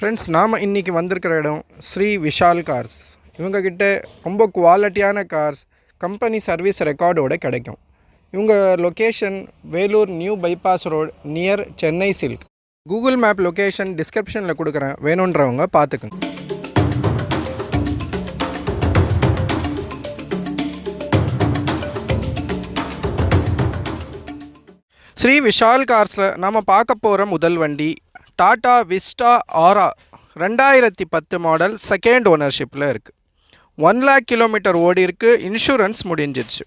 Friends நாம் இன்றைக்கி வந்திருக்கிற இடம் ஸ்ரீ விஷால் கார்ஸ் இவங்கக்கிட்ட ரொம்ப குவாலிட்டியான கார்ஸ் கம்பெனி சர்வீஸ் ரெக்கார்டோட கிடைக்கும். இவங்க location Vellore new bypass road near Chennai silk Google map location டிஸ்கிரிப்ஷனில் கொடுக்குறேன். வேணுன்றவங்க பார்த்துக்குங்க. ஸ்ரீ விஷால் கார்ஸில் நாம் பார்க்க போகிற முதல் வண்டி டாடா விஸ்டா ஆரா ரெண்டாயிரத்தி பத்து மாடல் செகண்ட் ஓனர்ஷிப்பில் இருக்குது ஒன் லேக் கிலோமீட்டர் ஓடி இருக்குது இன்சூரன்ஸ் முடிஞ்சிருச்சு.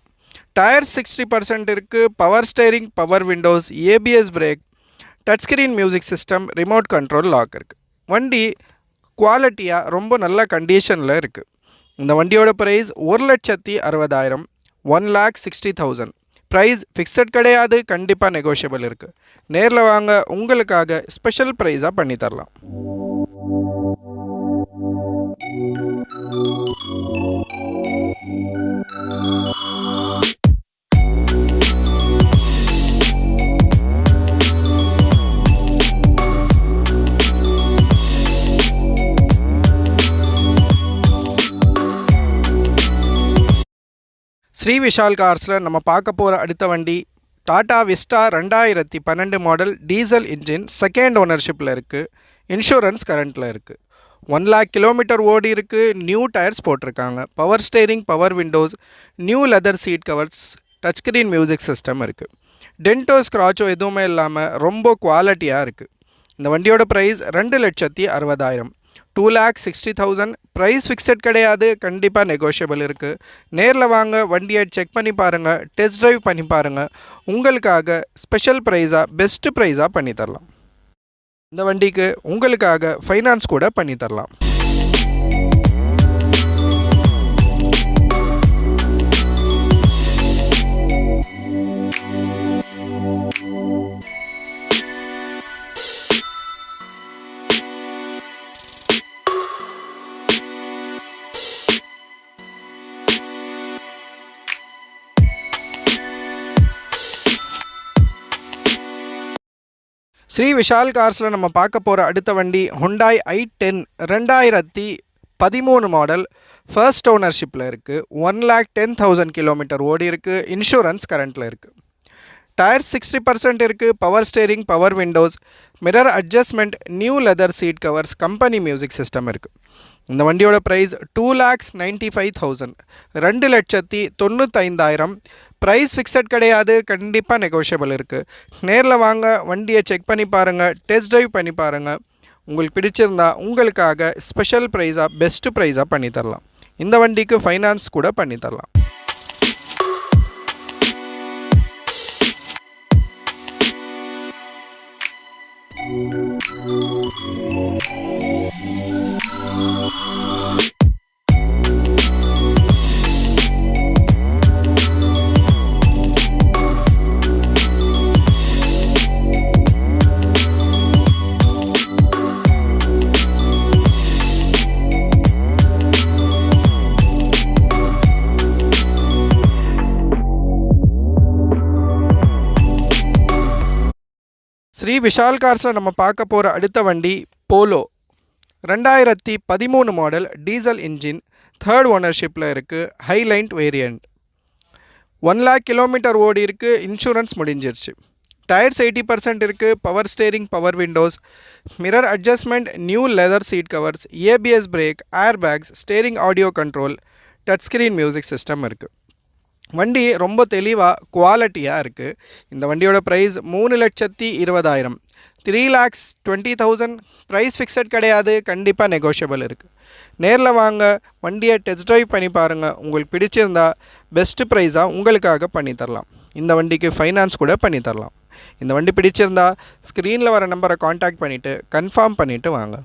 டயர் சிக்ஸ்டி பர்சன்ட் இருக்குது power steering power windows ABS brake touch screen music system remote control lock இருக்குது வண்டி குவாலிட்டியாக ரொம்ப நல்ல கண்டிஷனில் இருக்குது இந்த வண்டியோட ப்ரைஸ் ஒரு லட்சத்தி அறுபதாயிரம் one lakh sixty thousand price fixed கிடையாது கண்டிப்பாக நெகோஷியபிள் இருக்குது நேரில் வாங்க உங்களுக்காக ஸ்பெஷல் ப்ரைஸாக பண்ணி தரலாம். ஸ்ரீ விஷால் கார்ஸில் நம்ம பார்க்க போகிற அடுத்த வண்டி டாடா விஸ்டா ரெண்டாயிரத்தி பன்னெண்டு மாடல் டீசல் இன்ஜின் செகண்ட் ஓனர்ஷிப்பில் இருக்குது இன்சூரன்ஸ் கரண்ட்டில் இருக்குது ஒன் லேக் கிலோமீட்டர் ஓடி இருக்குது நியூ டயர்ஸ் போட்டிருக்காங்க. Power steering power windows new leather seat covers touch screen music system இருக்குது டென்டோ ஸ்க்ராச்சோ எதுவுமே இல்லாமல் ரொம்ப குவாலிட்டியாக இருக்குது இந்த வண்டியோட ப்ரைஸ் ரெண்டு லட்சத்தி அறுபதாயிரம். Two lakh sixty thousand price fixed கிடையாது. கண்டிப்பாக நெகோஷியபிள் இருக்குது நேரில் வாங்க வண்டியை செக் பண்ணி பாருங்கள் டெஸ்ட் ட்ரைவ் பண்ணி பாருங்கள் உங்களுக்காக ஸ்பெஷல் ப்ரைஸாக பெஸ்ட்டு ப்ரைஸாக பண்ணி தரலாம். இந்த வண்டிக்கு உங்களுக்காக ஃபைனான்ஸ் கூட பண்ணி ஸ்ரீ விஷால் கார்ஸில் நம்ம பார்க்க போகிற அடுத்த வண்டி ஹுண்டாய் ஐ டென் ரெண்டாயிரத்தி பதிமூணு மாடல் ஃபர்ஸ்ட் ஓனர்ஷிப்பில் இருக்குது one lakh ten thousand kilometre ஓடி இருக்குது இன்சூரன்ஸ் கரண்ட்டில் இருக்குது டயர் சிக்ஸ்டி பர்சன்ட் இருக்குது power steering power windows mirror adjustment new leather seat covers company music system இருக்குது இந்த வண்டியோட price two lakhs ninety five thousand ரெண்டு லட்சத்தி தொண்ணூத்தைந்தாயிரம். ப்ரைஸ் ஃபிக்ஸட் கிடையாது. கண்டிப்பாக நெகோஷியபிள் இருக்குது நேரில் வாங்க வண்டியை செக் பண்ணி பாருங்கள் டெஸ்ட் ட்ரைவ் பண்ணி பாருங்கள் உங்களுக்கு பிடிச்சிருந்தா உங்களுக்காக ஸ்பெஷல் ப்ரைஸாக பெஸ்ட்டு ப்ரைஸாக பண்ணி தரலாம். இந்த வண்டிக்கு ஃபைனான்ஸ் கூட பண்ணி ஸ்ரீ விஷால் கார்ஸில் நம்ம பார்க்க போகிற அடுத்த வண்டி போலோ. ரெண்டாயிரத்தி பதிமூணு மாடல் டீசல் இன்ஜின் தேர்ட் ஓனர்ஷிப்பில் இருக்குது highline variant one lakh kilometre ஓடி இருக்குது இன்சூரன்ஸ் முடிஞ்சிருச்சு. டயர்ஸ் எயிட்டி பர்சன்ட் இருக்குது power steering power windows mirror adjustment new leather seat covers ABS brake air bags steering audio control touch screen music system இருக்குது வண்டி ரொம்ப தெளிவாக குவாலிட்டியாக இருக்குது இந்த வண்டியோட ப்ரைஸ் மூணு லட்சத்தி இருபதாயிரம். Three lakhs twenty thousand price fixed கிடையாது கண்டிப்பாக நெகோஷியபிள் இருக்குது நேரில் வாங்க வண்டியை டெஸ்ட் ட்ரைவ் பண்ணி பாருங்கள் உங்களுக்கு பிடிச்சிருந்தா பெஸ்ட்டு ப்ரைஸாக உங்களுக்காக பண்ணித்தரலாம் இந்த வண்டிக்கு ஃபைனான்ஸ் கூட பண்ணி தரலாம். இந்த வண்டி பிடிச்சிருந்தா ஸ்க்ரீனில் வர நம்பரை காண்டாக்ட் பண்ணிவிட்டு கன்ஃபார்ம் பண்ணிவிட்டு வாங்க.